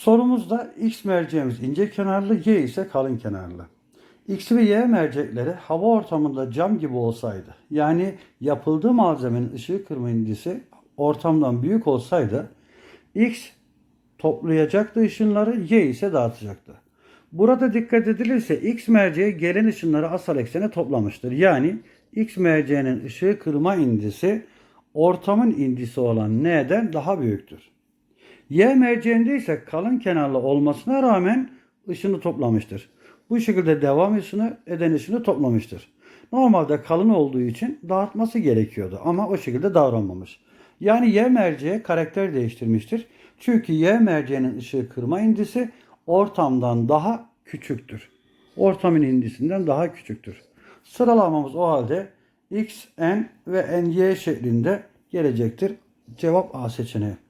Sorumuzda X merceğimiz ince kenarlı, Y ise kalın kenarlı. X ve Y mercekleri hava ortamında cam gibi olsaydı, yani yapıldığı malzemenin ışığı kırma indisi ortamdan büyük olsaydı, X toplayacaktı ışınları, Y ise dağıtacaktı. Burada dikkat edilirse X merceği gelen ışınları asal eksene toplamıştır. Yani X merceğinin ışığı kırma indisi ortamın indisi olan N'den daha büyüktür. Y merceğinde ise kalın kenarlı olmasına rağmen ışını toplamıştır. Bu şekilde devam ışını eden ışını toplamıştır. Normalde kalın olduğu için dağıtması gerekiyordu ama o şekilde davranmamış. Yani Y merceği karakter değiştirmiştir. Çünkü Y merceğinin ışığı kırma indisi ortamdan daha küçüktür. Ortamın indisinden daha küçüktür. Sıralamamız o halde X, N ve N, Y şeklinde gelecektir. Cevap A seçeneği.